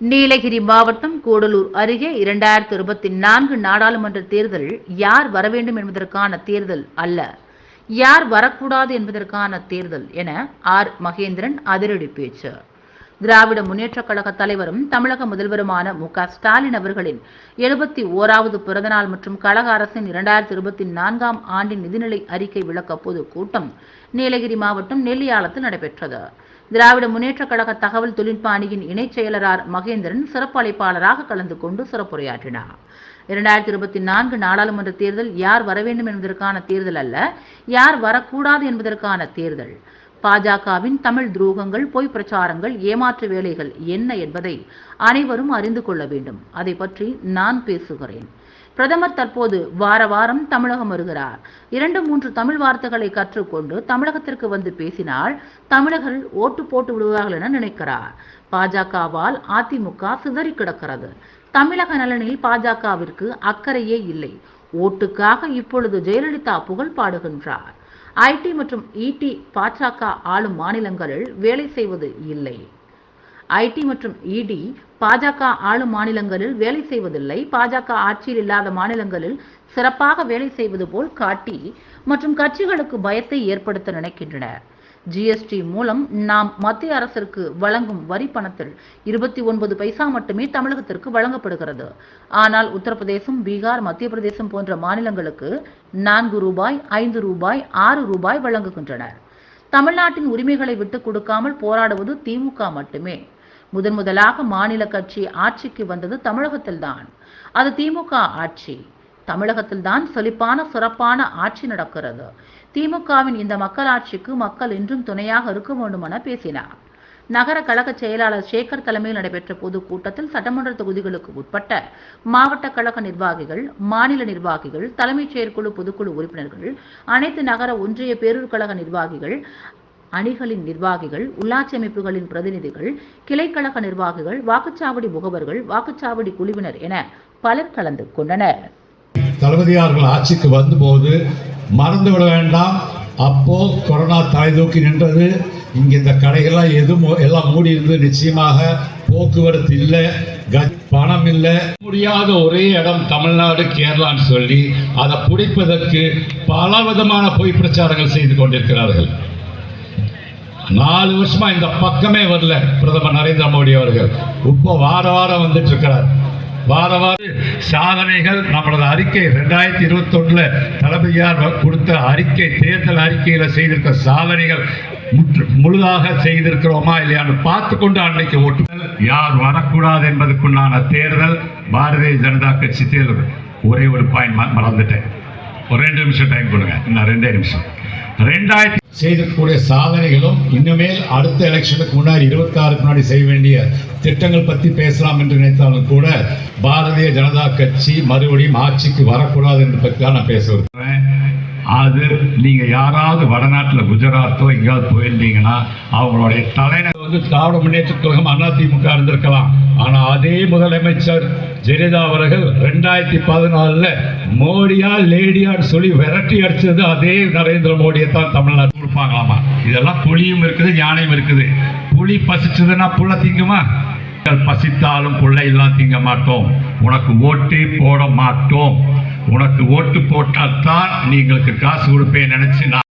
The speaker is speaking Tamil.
நீலகிரி மாவட்டம் கூடலூர் அருகே இரண்டாயிரத்தி இருபத்தி நான்கு நாடாளுமன்ற தேர்தல் யார் வர வேண்டும் என்பதற்கான தேர்தல் அல்ல. யார் வரக்கூடாது என்பதற்கான தேர்தல் என ஆர். மகேந்திரன் அதிரடி பேச்சு. திராவிட முன்னேற்றக் கழக தலைவரும் தமிழக முதல்வருமான மு. க. ஸ்டாலின் அவர்களின் எழுபத்தி ஓராவது பிறந்தநாள் மற்றும் கழக அரசின் இரண்டாயிரத்தி இருபத்தி நான்காம் ஆண்டின் நிதிநிலை அறிக்கை விளக்க பொது கூட்டம் நீலகிரி மாவட்டம் நெல்லியாளத்தில் நடைபெற்றது. திராவிட முன்னேற்றக் கழக தகவல் தொழில்நுட்ப அணியின் இணைச் செயலரார் மகேந்திரன் சிறப்பு அழைப்பாளராக கலந்து கொண்டு சிறப்புரையாற்றினார். இரண்டாயிரத்தி இருபத்தி நான்கு நாடாளுமன்ற தேர்தல் யார் வர வேண்டும் என்பதற்கான தேர்தல் அல்ல யார் வரக்கூடாது என்பதற்கான தேர்தல். பாஜகவின் தமிழ் துரோகங்கள் பொய் பிரச்சாரங்கள் ஏமாற்று வேலைகள் என்ன என்பதை அனைவரும் அறிந்து கொள்ள வேண்டும். அதை பற்றி நான் பேசுகிறேன். பிரதமர் தற்போது வார வாரம் தமிழகம் வருகிறார். இரண்டு மூன்று தமிழ் வார்த்தைகளை கற்றுக்கொண்டு தமிழகத்திற்கு வந்து பேசினால் தமிழர்கள் ஓட்டு போட்டு விடுவார்கள் என நினைக்கிறார். பாஜகவால் அதிமுக சிதறி கிடக்கிறது. தமிழக நலனில் பாஜகவிற்கு அக்கறையே இல்லை. ஓட்டுக்காக இப்பொழுது ஜெயலலிதா புகழ் பாடுகின்றார். ஐடி மற்றும் இடி பாஜக ஆளும் மாநிலங்களில் வேலை செய்வது இல்லை. ஐடி மற்றும் இடி பாஜக ஆளும் மாநிலங்களில் வேலை செய்வதில்லை. பாஜக ஆட்சியில் இல்லாத மாநிலங்களில் சிறப்பாக வேலை செய்வது போல் காட்டி மற்றும் கட்சிகளுக்கு பயத்தை ஏற்படுத்த நினைக்கின்றனர். ஜிஎஸ்டி மூலம் நாம் மத்திய அரசிற்கு வழங்கும் வரி பணத்தில் இருபத்தி ஒன்பது பைசா மட்டுமே தமிழகத்திற்கு வழங்கப்படுகிறது. ஆனால் உத்தரப்பிரதேசம் பீகார் மத்திய பிரதேசம் போன்ற மாநிலங்களுக்கு நான்கு ரூபாய் ஐந்து ரூபாய் ஆறு ரூபாய் வழங்குகின்றனர். தமிழ்நாட்டின் உரிமைகளை விட்டுக் கொடுக்காமல் போராடுவது திமுக மட்டுமே. முதன் முதலாக மாநில கட்சி ஆட்சிக்கு வந்தது தமிழகத்தில்தான். அது திமுக ஆட்சி. தமிழகத்தில்தான் செழிப்பான சிறப்பான ஆட்சி நடக்கிறது. திமுகவின் இந்த மக்களாட்சிக்கு மக்கள் இன்றும் துணையாக இருக்க வேண்டும் என பேசினார். நகர கழக செயலாளர் சேகர் தலைமையில் நடைபெற்ற பொது கூட்டத்தில் சட்டமன்ற தொகுதிகளுக்கு உட்பட்ட மாவட்ட கழக நிர்வாகிகள் மாநில நிர்வாகிகள் தலைமைச் செயற்குழு பொதுக்குழு உறுப்பினர்கள் அனைத்து நகர ஒன்றிய பேரூர் கழக நிர்வாகிகள் அணிகளின் நிர்வாகிகள் உள்ளாட்சி அமைப்புகளின் பிரதிநிதிகள் கிளைக்கழக நிர்வாகிகள் வாக்குச்சாவடி முகவர்கள் வாக்குச்சாவடி குழுவினர் என பலர் கலந்து கொண்டனர். தளபதியார்கள் ஆட்சிக்கு வந்தபோது மறந்து விட வேண்டாம். அப்போ கொரோனா தலை தூக்கி நின்றது. இங்க இந்த கடைகள்லாம் எதுவும் எல்லாம் மூடி இருந்து நிச்சயமாக போக்குவரத்து இல்லை. க- பணம் இல்லை. முடியாத ஒரே இடம் தமிழ்நாடு கேரளான்னு சொல்லி அதை பிடிப்பதற்கு பல விதமான பொய் பிரச்சாரங்கள் செய்து கொண்டிருக்கிறார்கள். நாலு வருஷமா இந்த பக்கமே வரல பிரதமர் நரேந்திர மோடி அவர்கள். இப்போ வார வாரம் வந்துட்டு இருக்கிறார். வார வார சாதனைகள் நம்மளது அறிக்கை ரெண்டாயிரத்தி இருபத்தொன்னுல தளபதியார் கொடுத்த அறிக்கை தேர்தல் அறிக்கையில செய்திருக்க சாதனைகள் முற்று- முழுதாக செய்திருக்கிறோமா இல்லையான்னு பார்த்து கொண்டு அன்னைக்கு ஓட்டு யார் வரக்கூடாது என்பதற்குண்டான தேர்தல் பாரதிய ஜனதா கட்சி தேர்தல். ஒரே ஒரு பாயிண்ட் மறந்துட்டேன். ஒரு ரெண்டு நிமிஷம் டைம் கொடுங்க. இன்னும் ரெண்டே நிமிஷம். ரெண்டாயிரத்தி செய்திருக்கக்கூடிய சாதனைகளும் இன்னுமேல் அடுத்த எலெக்ஷனுக்கு முன்னாடி இருபத்தி ஆறுக்கு முன்னாடி செய்ய வேண்டிய திட்டங்கள் பற்றி பேசலாம் என்று நினைத்தாலும் கூட பாரதிய ஜனதா கட்சி மறுபடியும் ஆட்சிக்கு வரக்கூடாது என்று பற்றி தான் நான் பேச விரும்புகிறேன். அது நீங்க யாராவது வடநாட்டுல குஜராத்தோ எங்கேயாவது போயிருந்தீங்கன்னா அவங்களுடைய தலைநகர் வந்து திராவிட முன்னேற்ற கழகம் அதிமுக இருந்திருக்கலாம். ஆனா அதே முதலமைச்சர் ஜெயலலிதா அவர்கள் ரெண்டாயிரத்தி பதினாலுல மோடியா லேடியான்னு சொல்லி விரட்டி அடிச்சது அதே நரேந்திர மோடியை தான் தமிழ்நாட்டு கொடுப்பாங்களாமா? இதெல்லாம் புலியும் இருக்குது ஞானையும் இருக்குது. புலி பசிச்சதுன்னா புள்ள திங்குமா? நீங்கள் பசித்தாலும் பிள்ளையெல்லாம் திங்க மாட்டோம். உனக்கு ஓட்டே போட மாட்டோம். உனக்கு ஓட்டு போட்டால் தான் நீங்களுக்கு காசு கொடுப்பேன் நினைச்சு நான்